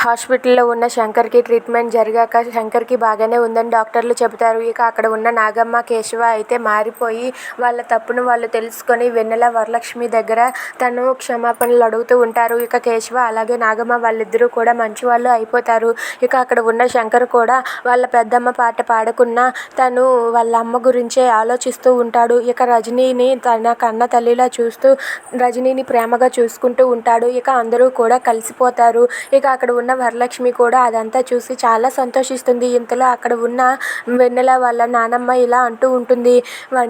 హాస్పిటల్లో ఉన్న శంకర్కి ట్రీట్మెంట్ జరిగాక శంకర్కి బాగానే ఉందని డాక్టర్లు చెబుతారు. ఇక అక్కడ ఉన్న నాగమ్మ కేశవ అయితే మారిపోయి వాళ్ళ తప్పును వాళ్ళు తెలుసుకొని వెన్నెల వరలక్ష్మి దగ్గర తను క్షమాపణలు అడుగుతూ ఉంటారు. ఇక కేశవ అలాగే నాగమ్మ వాళ్ళిద్దరూ కూడా మంచి వాళ్ళు అయిపోతారు. ఇక అక్కడ ఉన్న శంకర్ కూడా వాళ్ళ పెద్దమ్మ పాట పాడకున్నా తను వాళ్ళ అమ్మ గురించే ఆలోచిస్తూ ఉంటాడు. ఇక రజనీని తన కన్న తల్లిలా చూస్తూ రజనీని ప్రేమగా చూసుకుంటూ ఉంటాడు. ఇక అందరూ కూడా కలిసిపోతారు. ఇక అక్కడ ఉన్న వరలక్ష్మి కూడా అదంతా చూసి చాలా సంతోషిస్తుంది. ఇంతలో అక్కడ ఉన్న వెన్నెల వాళ్ళ నానమ్మ ఇలా అంటూ ఉంటుంది.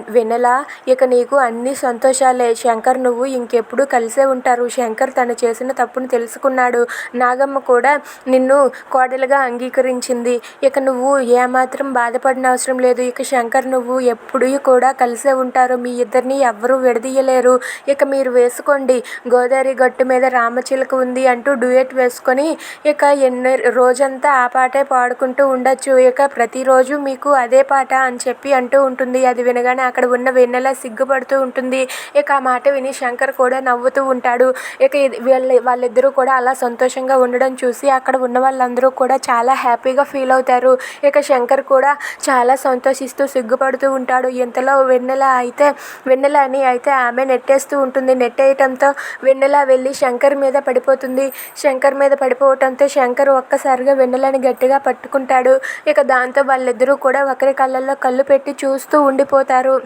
వెన్నెల ఇక నీకు అన్ని సంతోషాలే. శంకర్ నువ్వు ఇంకెప్పుడు కలిసే ఉంటారు. శంకర్ తను చేసిన తప్పును తెలుసుకున్నాడు. నాగమ్మ కూడా నిన్ను కోడలుగా అంగీకరించింది. ఇక నువ్వు ఏమాత్రం బాధపడిన అవసరం లేదు. ఇక శంకర్ నువ్వు ఎప్పుడు కూడా కలిసే ఉంటారు. మీ ఇద్దరిని ఎవ్వరూ విడదీయలేరు. ఇక మీరు వేసుకోండి. గోదావరి గట్టు మీద రామచిలక ఉంది అంటూ డ్యూయట్ వేసుకొని ఇక ఎన్ని రోజంతా ఆ పాటే పాడుకుంటూ ఉండొచ్చు. ఇక ప్రతిరోజు మీకు అదే పాట అని చెప్పి అంటూ ఉంటుంది. అది వినగానే అక్కడ ఉన్న వెన్నెల సిగ్గుపడుతూ ఉంటుంది. ఇక ఆ మాట విని శంకర్ కూడా నవ్వుతూ ఉంటాడు. ఇక వీళ్ళ వాళ్ళిద్దరూ కూడా అలా సంతోషంగా ఉండడం చూసి అక్కడ ఉన్న వాళ్ళందరూ కూడా చాలా హ్యాపీగా ఫీల్ అవుతారు. ఇక శంకర్ కూడా చాలా సంతోషిస్తూ సిగ్గుపడుతూ ఉంటాడు. ఇంతలో వెన్నెల అయితే వెన్నెల అని అయితే ఆమె నెట్టేస్తూ ఉంటుంది. నెట్టేయటంతో వెన్నెల వెళ్ళి శంకర్ మీద పడిపోతుంది. శంకర్ మీద పడిపోవటంతో శంకర్ ఒక్కసారిగా వెన్నెలని గట్టిగా పట్టుకుంటాడు. ఇక దాంతో వాళ్ళిద్దరూ కూడా ఒకరి కళ్ళల్లో కళ్ళు పెట్టి చూస్తూ ఉండిపోతారు.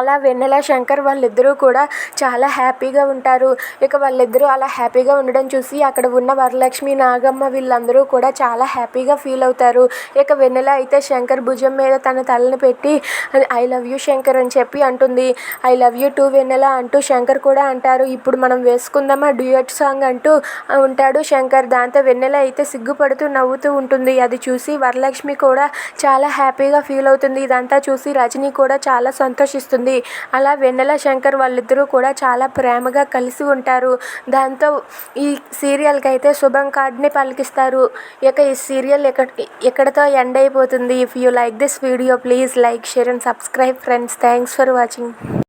అలా వెన్నెల శంకర్ వాళ్ళిద్దరూ కూడా చాలా హ్యాపీగా ఉంటారు. ఇక వాళ్ళిద్దరూ అలా హ్యాపీగా ఉండడం చూసి అక్కడ ఉన్న వరలక్ష్మి నాగమ్మ వీళ్ళందరూ కూడా చాలా హ్యాపీగా ఫీల్ అవుతారు. ఇక వెన్నెల అయితే శంకర్ భుజం మీద తన తలని పెట్టి ఐ లవ్ యూ శంకర్ అని చెప్పి అంటుంది. I love you too Vennela అంటూ శంకర్ కూడా అంటారు. ఇప్పుడు మనం వేసుకుందామా డ్యూయట్ సాంగ్ అంటూ ఉంటాడు శంకర్. దాంతో వెన్నెల అయితే సిగ్గుపడుతూ నవ్వుతూ ఉంటుంది. అది చూసి వరలక్ష్మి కూడా చాలా హ్యాపీగా ఫీల్ అవుతుంది. ఇదంతా చూసి రజనీ కూడా చాలా సంతోషిస్తుంది. అలా వెన్నెల శంకర్ వాళ్ళిద్దరూ కూడా చాలా ప్రేమగా కలిసి ఉంటారు. దాంతో ఈ సీరియల్కి అయితే శుభం కార్డ్ని పలికిస్తారు. ఇక ఈ సీరియల్ ఎక్కడ ఎక్కడితో ఎండ్ అయిపోతుంది? If you like this video please like share and subscribe friends thanks for watching